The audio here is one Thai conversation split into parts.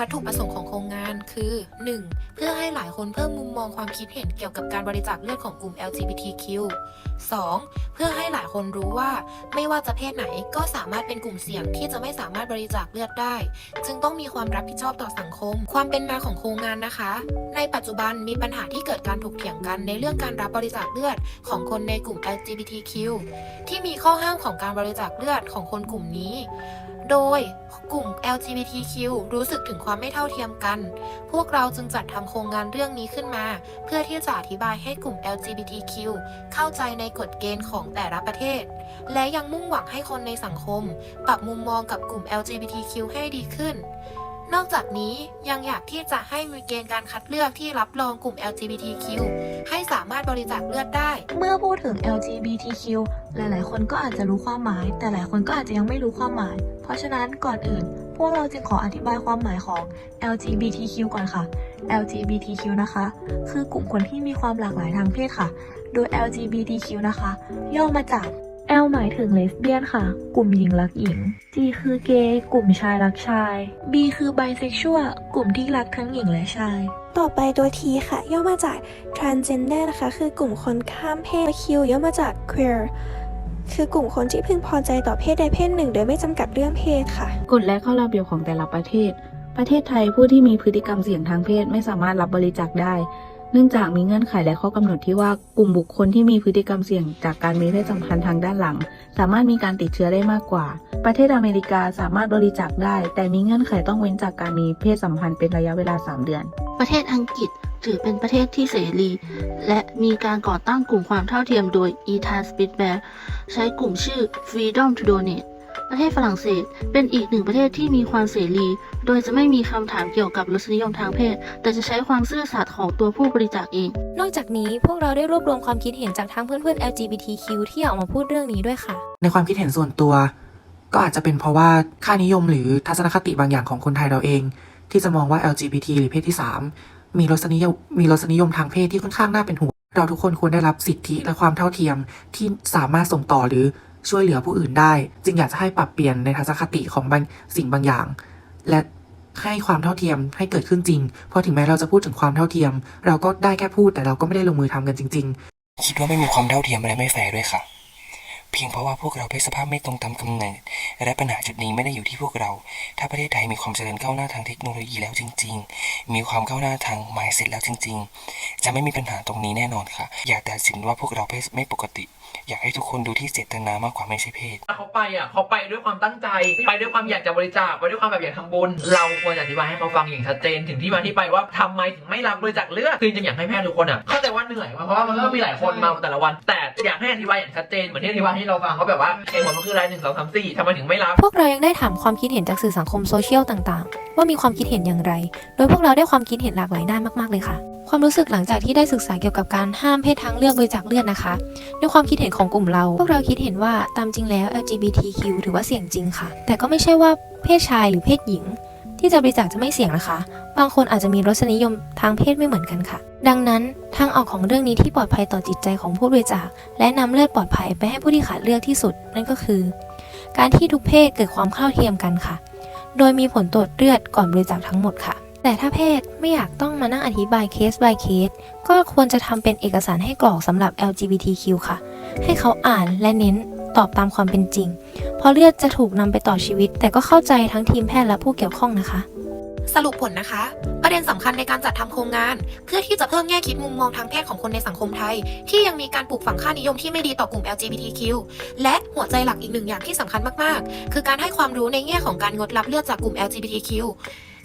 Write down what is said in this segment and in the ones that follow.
วัตถุประสงค์ของโครงงานคือ 1. เพื่อให้หลายคนเพิ่มมุมมองความคิดเห็นเกี่ยวกับการบริจาคเลือดของกลุ่ม LGBTQ 2. เพื่อให้หลายคนรู้ว่า ไม่ว่าจะเพศไหนก็สามารถเป็นกลุ่มเสี่ยงที่จะไม่สามารถบริจาคเลือดได้ จึงต้องมีความรับผิดชอบต่อสังคม ความเป็นมาของโครงงานนะคะ ในปัจจุบันมีปัญหาที่เกิดการถกเถียงกันในเรื่องการรับบริจาคเลือดของคนในกลุ่ม LGBTQ ที่มีข้อห้ามของการบริจาคเลือดของคนกลุ่มนี้ โดย กลุ่ม LGBTQ รู้สึกถึงความไม่เท่าเทียมกัน พวกเราจึงจัดทำโครงงานเรื่องนี้ขึ้นมา เพื่อที่จะอธิบายให้กลุ่ม LGBTQ เข้าใจในกฎเกณฑ์ของแต่ละประเทศ และยังมุ่งหวังให้คนในสังคม ปรับมุมมองกับกลุ่ม LGBTQ ให้ดีขึ้น นอกจากนี้ยังอยากที่จะให้มีเกณฑ์การคัดเลือกที่รับรองกลุ่ม LGBTQ ให้สามารถบริจาคเลือดได้ เมื่อพูดถึง LGBTQ หลาย ๆ คนก็อาจจะรู้ความหมาย แต่หลายคนก็อาจจะยังไม่รู้ความหมาย เพราะฉะนั้นก่อนอื่น พวกเราจึงขออธิบายความหมายของ LGBTQ ก่อนค่ะ LGBTQ นะคะ คือกลุ่มคนที่มีความหลากหลายทางเพศค่ะ โดย LGBTQ นะคะ ย่อมาจาก L หมายถึงเลสเบี้ยนค่ะ กลุ่มหญิงรักหญิง G คือเกย์กลุ่มชายรักชาย B คือไบเซ็กชวลกลุ่มที่รักทั้งหญิงและชาย ต่อไปตัว T ค่ะ ย่อมาจาก transgender นะคะ คือกลุ่มคนข้ามเพศ Q ย่อมาจาก queer คือกลุ่มคนที่พึงพอใจต่อเพศใดเพศหนึ่ง โดยไม่จำกัดเรื่องเพศค่ะ กฎและข้อระเบียบของแต่ละประเทศ ประเทศไทยผู้ที่มีพฤติกรรมเสี่ยงทางเพศไม่สามารถรับบริจาคได้ เนื่องจากมีเงื่อนไขและข้อกำหนดที่ว่ากลุ่มบุคคลที่มีพฤติกรรมเสี่ยงจากการมีเพศสัมพันธ์ทางด้านหลัง สามารถมีการติดเชื้อได้มากกว่า ประเทศอเมริกาสามารถบริจาคได้ แต่มีเงื่อนไขต้องเว้นจากการมีเพศสัมพันธ์เป็นระยะเวลา 3 เดือน ประเทศอังกฤษถือเป็นประเทศที่เสรี และมีการก่อตั้งกลุ่มความเท่าเทียมโดย e t a n Spitbear ใช้กลุ่มชื่อ Freedom to Donate ประเทศฝรั่งเศส เป็นอีกหนึ่งประเทศที่มีความเสรี โดยจะไม่มีคำถามเกี่ยวกับรสนิยมทางเพศ แต่จะใช้ความซื่อสัตย์ของตัวผู้บริจาคเอง นอกจากนี้พวกเราได้รวบรวมความคิดเห็นจากทั้งเพื่อนๆ LGBTQ ที่ออกมาพูดเรื่องนี้ด้วยค่ะ ในความคิดเห็นส่วนตัว ก็อาจจะเป็นเพราะว่าค่านิยมหรือทัศนคติบางอย่างของคนไทยเราเอง ที่จะมองว่า LGBT หรือเพศที่ 3 มีรสนิยมมีรสนิยมทางเพศที่ค่อนข้างน่าเป็นห่วงเราทุกคนควรได้รับสิทธิและความเท่าเทียมที่สามารถส่งต่อหรือ ช่วยเหลือผู้อื่นได้ จึงอยากจะให้ปรับเปลี่ยนในทัศนคติของบางสิ่งบางอย่าง และให้ความเท่าเทียมให้เกิดขึ้นจริง เพราะถึงแม้เราจะพูดถึงความเท่าเทียม เราก็ได้แค่พูดแต่เราก็ไม่ได้ลงมือทำกันจริง ๆ คิดว่าไม่มีความเท่าเทียมอะไรไม่แฟร์ด้วยค่ะ พียงเพราะว่าพวกเราเพศสภาพไม่ตรงตามกำเนิด และปัญหาจุดนี้ไม่ได้อยู่ที่พวกเรา ถ้าประเทศไทยมีความเจริญก้าวหน้าทางเทคโนโลยีแล้วจริง ๆ มีความก้าวหน้าทาง mindset แล้วจริง ๆ จะไม่มีปัญหาตรงนี้แน่นอนค่ะ อย่าตัดสินว่าพวกเราเพศไม่ปกติ อยากให้ทุกคนดูที่เจตนามากกว่าไม่ใช่เพศ เขาไปอะเขาไปด้วยความตั้งใจ ไปด้วยความอยากจะบริจาคไปด้วยความแบบอยากทำบุญ เราควรจะอธิบายให้เขาฟังอย่างชัดเจนถึงที่มาที่ไปว่าทำไมถึงไม่รับบริจาคเลือดคือจริงๆอยากให้แพทย์ทุกคนอะเข้าใจว่าเหนื่อยเพราะว่ามันก็มีหลายคนมาแต่ละวัน แต่อยากให้อธิบายอย่างชัดเจนเหมือนที่อธิบายให้เราฟังว่าแบบว่าเหตุผลมันคืออะไรหนึ่งสองสามสี่ทำไมถึงไม่รับ พวกเรายังได้ถามความคิดเห็นจากสื่อสังคมโซเชียลต่างๆ ว่ามีความคิดเห็นอย่างไร โดยพวกเราได้ความคิดเห็นหลากหลายด้านมากๆเลยค่ะ ความรู้สึกหลังจากที่ได้ศึกษาเกี่ยวกับการห้ามเพศทางเลือกบริจาคเลือดนะคะ ด้วยความคิดเห็นของกลุ่มเรา พวกเราคิดเห็นว่าตามจริงแล้ว LGBTQ ถือว่าเสี่ยงจริงค่ะ แต่ก็ไม่ใช่ว่าเพศชายหรือเพศหญิง ที่จะบริจาคจะไม่เสี่ยงนะคะ บางคนอาจจะมีรสนิยมทางเพศไม่เหมือนกันค่ะ ดังนั้น ทางออกของเรื่องนี้ที่ปลอดภัยต่อจิตใจของผู้บริจาค และนำเลือดปลอดภัยไปให้ผู้ที่ขาดเลือดที่สุด นั่นก็คือ การที่ทุกเพศเกิดความเท่าเทียมกันค่ะ โดยมีผลตรวจเลือดก่อนบริจาคทั้งหมดค่ะ แต่ถ้าเพศไม่อยากต้องมานั่งอธิบายเคส by เคส ก็ควรจะทำเป็นเอกสารให้กรอกสำหรับ LGBTQ ค่ะ ให้เขาอ่านและเน้นตอบตามความเป็นจริง เพราะเลือดจะถูกนำไปต่อชีวิต แต่ก็เข้าใจทั้งทีมแพทย์และผู้เกี่ยวข้องนะคะ สรุปผลนะคะ ประเด็นสำคัญในการจัดทำโครงงาน เพื่อที่จะเพิ่มแง่คิดมุมมองทางเพศของคนในสังคมไทย ที่ยังมีการปลูกฝังค่านิยมที่ไม่ดีต่อกลุ่ม LGBTQ และหัวใจหลักอีกหนึ่งอย่างที่สำคัญมากๆ คือการให้ความรู้ในแง่ของการงดรับเลือดจากกลุ่ม LGBTQ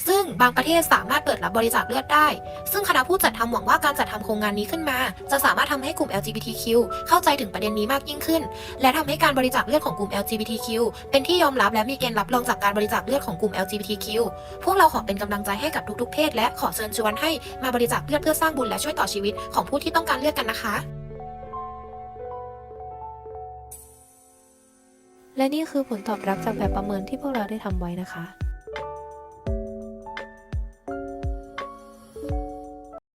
ซึ่งบางประเทศสามารถเปิดรับบริจาคเลือดได้ ซึ่งคณะผู้จัดทำหวังว่าการจัดทำโครงงานนี้ขึ้นมา จะสามารถทำให้กลุ่ม LGBTQ เข้าใจถึงประเด็นนี้มากยิ่งขึ้น และทำให้การบริจาคเลือดของกลุ่ม LGBTQ เป็นที่ยอมรับและมีเกณฑ์รับรองจากการบริจาคเลือดของกลุ่ม LGBTQ พวกเราขอเป็นกำลังใจให้กับทุกๆ เพศ และขอเชิญชวนให้มาบริจาคเลือดเพื่อสร้างบุญและช่วยต่อชีวิตของผู้ที่ต้องการเลือดกันนะคะและนี่คือผลตอบรับจากแบบประเมินที่พวกเราได้ทำไว้นะคะ